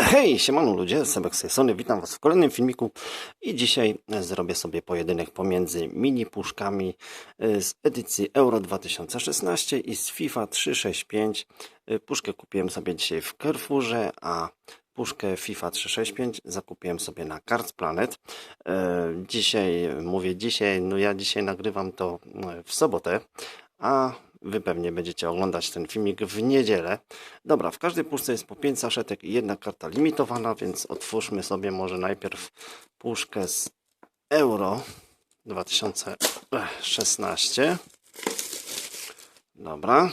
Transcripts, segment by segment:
Hej, siemano ludzie, Sebek strony, witam was w kolejnym filmiku i dzisiaj zrobię sobie pojedynek pomiędzy mini puszkami y, z edycji Euro 2016 i z FIFA 365. Y, Puszkę kupiłem sobie dzisiaj w Carrefourze, a puszkę FIFA 365 zakupiłem sobie na Cards Planet. Y, Dzisiaj, mówię dzisiaj, no ja dzisiaj nagrywam to w sobotę, a Wy pewnie będziecie oglądać ten filmik w niedzielę. Dobra, w każdej puszce jest po 5 saszetek i jedna karta limitowana, więc otwórzmy sobie może najpierw puszkę z Euro 2016. Dobra.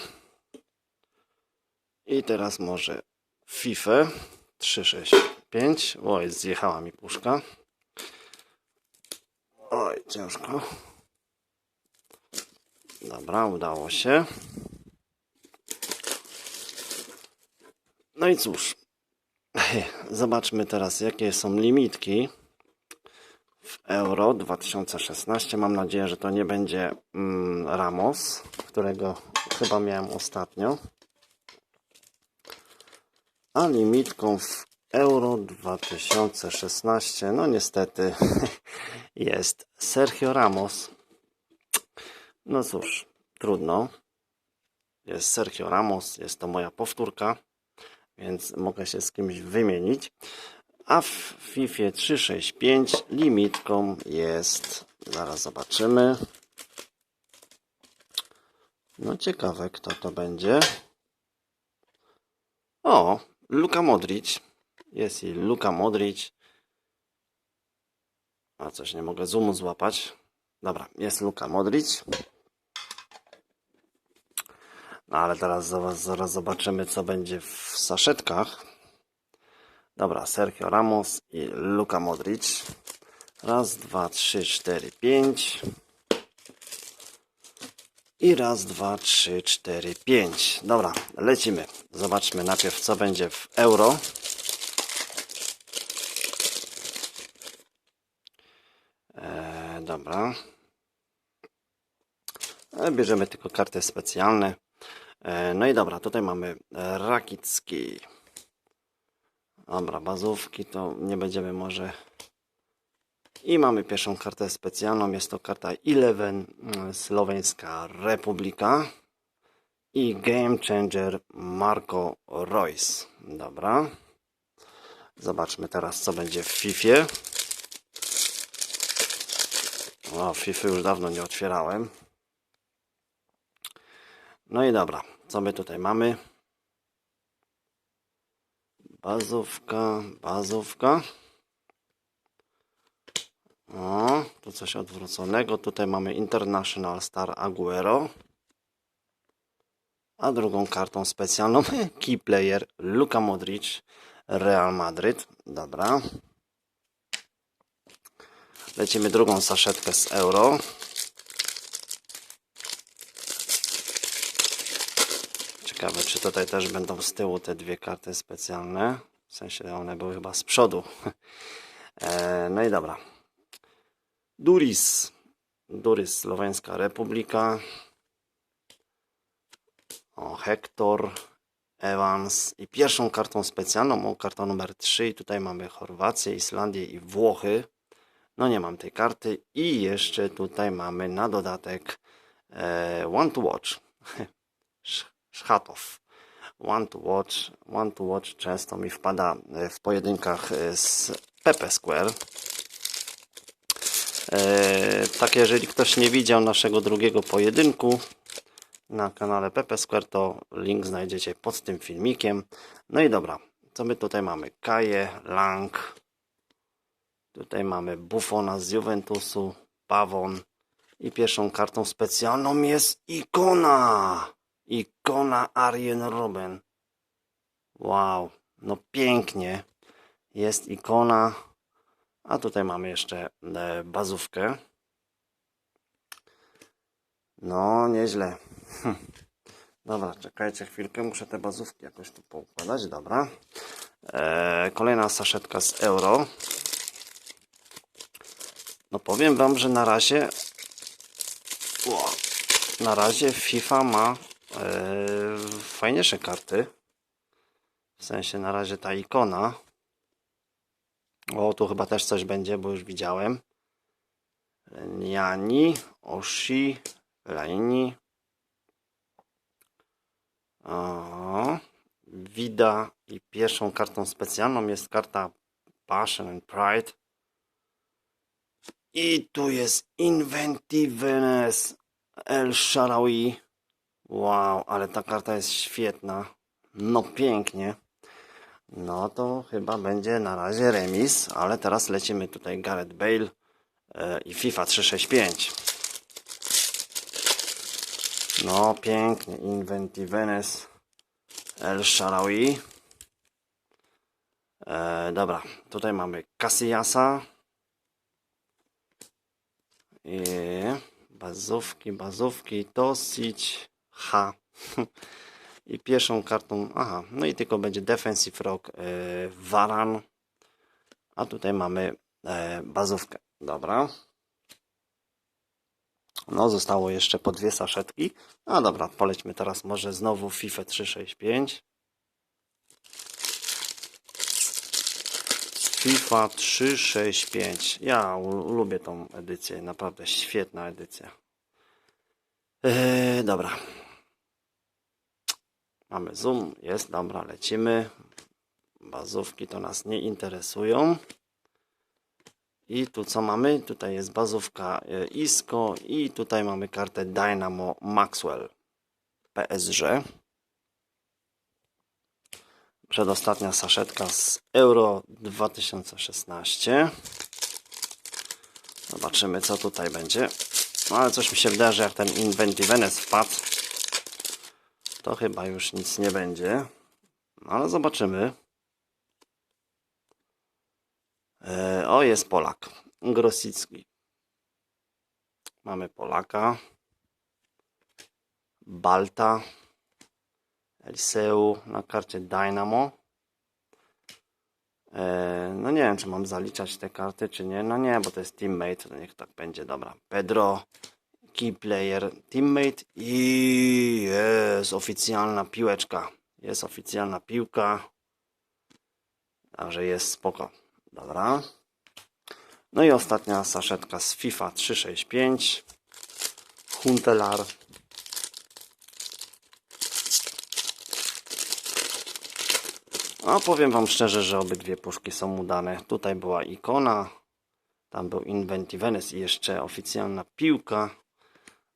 I teraz może FIFA 365. Oj, zjechała mi puszka. Oj, ciężko. Dobra, udało się. No i cóż, zobaczmy teraz, jakie są limitki w Euro 2016. Mam nadzieję, że to nie będzie mm, Ramos, którego chyba miałem ostatnio. A limitką w Euro 2016, no niestety, jest Sergio Ramos. No cóż, trudno. Jest Sergio Ramos, jest to moja powtórka, więc mogę się z kimś wymienić. A w FIFA 365 limitką jest, zaraz zobaczymy. No ciekawe, kto to będzie. O, Luka Modric. Jest i Luka Modric. A coś nie mogę zoomu złapać. Dobra, jest Luka Modric. No ale teraz zaraz, zaraz zobaczymy, co będzie w saszetkach. Dobra, Sergio Ramos i Luka Modric. Raz, dwa, trzy, cztery, pięć. I raz, dwa, trzy, cztery, pięć. Dobra, lecimy. Zobaczmy najpierw, co będzie w euro. E, dobra. E, Bierzemy tylko karty specjalne. E, No i dobra, tutaj mamy Rakicki. Dobra, bazówki to nie będziemy może. I mamy pierwszą kartę specjalną. Jest to karta Eleven, mm, Słoweńska Republika. I Game Changer Marco Royce. Dobra. Zobaczmy teraz, co będzie w FIFA. O, FIFA już dawno nie otwierałem. No i dobra, co my tutaj mamy? Bazówka, bazówka. O, tu coś odwróconego. Tutaj mamy International Star Aguero. A drugą kartą specjalną Key Player Luka Modric Real Madryt. Dobra. Lecimy drugą saszetkę z euro. Ciekawe, czy tutaj też będą z tyłu te dwie karty specjalne. W sensie one były chyba z przodu. E, no i dobra. Duris. Duris, Słoweńska Republika. O, Hector. Evans. I pierwszą kartą specjalną, o, karta numer 3. I tutaj mamy Chorwację, Islandię i Włochy. No nie mam tej karty. I jeszcze tutaj mamy na dodatek e, One to Watch. Sz- Szchatow. One to Watch. One to Watch często mi wpada e, w pojedynkach e, z Pepe Square. E, tak, jeżeli ktoś nie widział naszego drugiego pojedynku na kanale Pepe Square, to link znajdziecie pod tym filmikiem. No i dobra, co my tutaj mamy? Kaje, Lang. Tutaj mamy Buffona z Juventusu, Pawon. I pierwszą kartą specjalną jest ikona. Ikona Arjen Robben. Wow, no pięknie. Jest ikona. A tutaj mamy jeszcze e, bazówkę. No, nieźle. Hm. Dobra, czekajcie chwilkę, muszę te bazówki jakoś tu poukładać. Dobra. E, kolejna saszetka z euro. No powiem wam, że na razie na razie FIFA ma e, fajniejsze karty. W sensie na razie ta ikona O, tu chyba też coś będzie, bo już widziałem. Niani, Oshi, Laini. O, Wida i pierwszą kartą specjalną jest karta Passion and Pride. I tu jest Inventiveness El Sharawi. Wow, ale ta karta jest świetna. No pięknie. No to chyba będzie na razie remis, ale teraz lecimy tutaj Gareth Bale e, i FIFA 365. No pięknie, Inventiveness El Sharawi. E, dobra, tutaj mamy Casillasa. I bazówki, bazówki, dosyć H. I pierwszą kartą, aha, no i tylko będzie Defensive Rock e, Varan. A tutaj mamy e, bazówkę. Dobra. No, zostało jeszcze po dwie saszetki. No dobra, polećmy teraz może znowu FIFA 365. FIFA 365. Ja lubię tą edycję, naprawdę świetna edycja. Eee, dobra. Mamy zoom, jest, dobra, lecimy. Bazówki to nas nie interesują. I tu co mamy? Tutaj jest bazówka e, ISCO i tutaj mamy kartę Dynamo Maxwell PSG. Przedostatnia saszetka z Euro 2016. Zobaczymy co tutaj będzie. No ale coś mi się wydaje, że jak ten Inventiveness wpadł, to chyba już nic nie będzie. No, ale zobaczymy. E, o, jest Polak. Grosicki. Mamy Polaka. Balta. Eliseu na karcie Dynamo. E, no nie wiem, czy mam zaliczać te karty, czy nie. No nie, bo to jest teammate, to niech tak będzie. Dobra. Pedro. Key player, teammate i jest oficjalna piłeczka. Jest oficjalna piłka. Także jest spoko. Dobra. No i ostatnia saszetka z FIFA 365. Huntelar. A powiem Wam szczerze, że obydwie puszki są udane. Tutaj była ikona, tam był Inventiveness i jeszcze oficjalna piłka.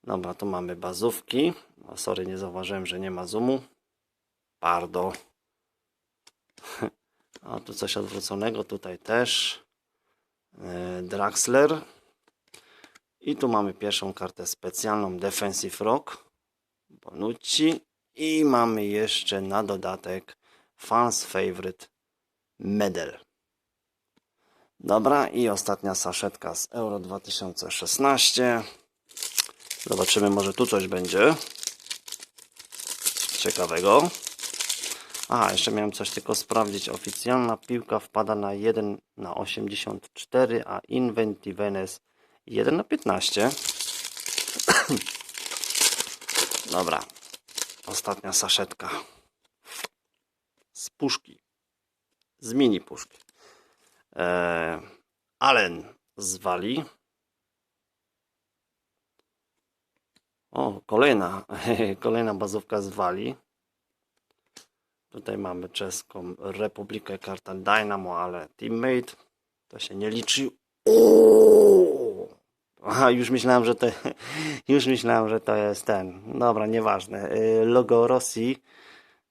Dobra, tu mamy bazówki. O, sorry, nie zauważyłem, że nie ma zoomu. Pardo. A tu coś odwróconego, tutaj też. E, Draxler. I tu mamy pierwszą kartę specjalną Defensive Rock. Bonucci. I mamy jeszcze na dodatek Fans Favorite Medal. Dobra, i ostatnia saszetka z Euro 2016. Zobaczymy, może tu coś będzie ciekawego. Aha, jeszcze miałem coś tylko sprawdzić. Oficjalna piłka wpada na 1 na 84, a Inventiveness 1 na 15. Dobra. Ostatnia saszetka. Z puszki. Z mini puszki. Eee, Allen z Wali. O, kolejna, kolejna bazówka z Wali. Tutaj mamy czeską Republikę, karta Dynamo, ale Teammate. To się nie liczy. Uuu! Aha, już myślałem, że to, już myślałem, że to jest ten. Dobra, nieważne. Y, Logo Rosji.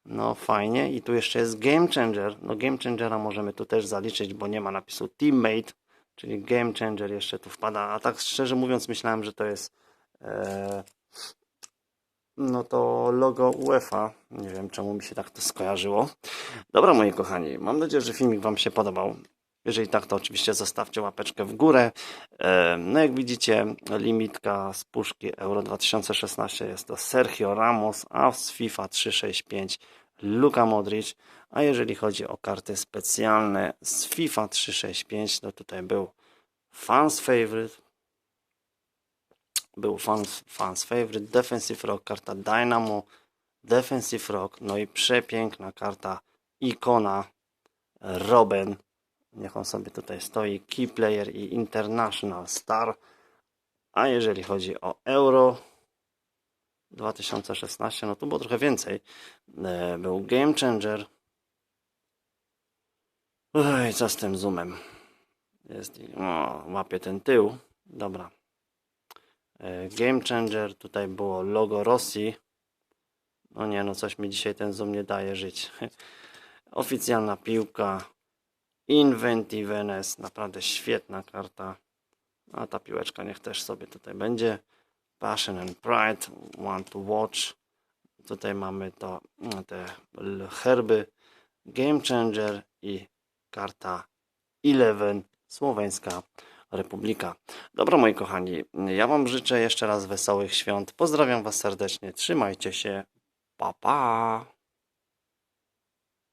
No fajnie. I tu jeszcze jest Game Changer. No Game Changera możemy tu też zaliczyć, bo nie ma napisu Teammate, czyli Game Changer jeszcze tu wpada. A tak szczerze mówiąc myślałem, że to jest e, no to logo UEFA. Nie wiem czemu mi się tak to skojarzyło. Dobra moi kochani, mam nadzieję, że filmik Wam się podobał. Jeżeli tak, to oczywiście zostawcie łapeczkę w górę. E, No jak widzicie, limitka z puszki Euro 2016 jest to Sergio Ramos, a z FIFA 365 Luka Modric. A jeżeli chodzi o karty specjalne z FIFA 365, to tutaj był Fans Favorite, był fans, fans favorite, defensive rock, karta Dynamo, defensive rock, no i przepiękna karta ikona Robin Niech on sobie tutaj stoi. Key Player i International Star. A jeżeli chodzi o Euro 2016, no tu było trochę więcej. E, Był Game Changer. Ej, co z tym zoomem? Jest, o, łapie ten tył. Dobra. E, Game Changer, tutaj było logo Rosji. No nie, no coś mi dzisiaj ten zoom nie daje żyć. Oficjalna piłka. Inventiveness, naprawdę świetna karta. A ta piłeczka niech też sobie tutaj będzie. Passion and Pride, Want to Watch. Tutaj mamy to, no, te herby. Game Changer i karta Eleven, Słoweńska Republika. Dobra, moi kochani, ja Wam życzę jeszcze raz wesołych świąt. Pozdrawiam Was serdecznie, trzymajcie się, pa pa!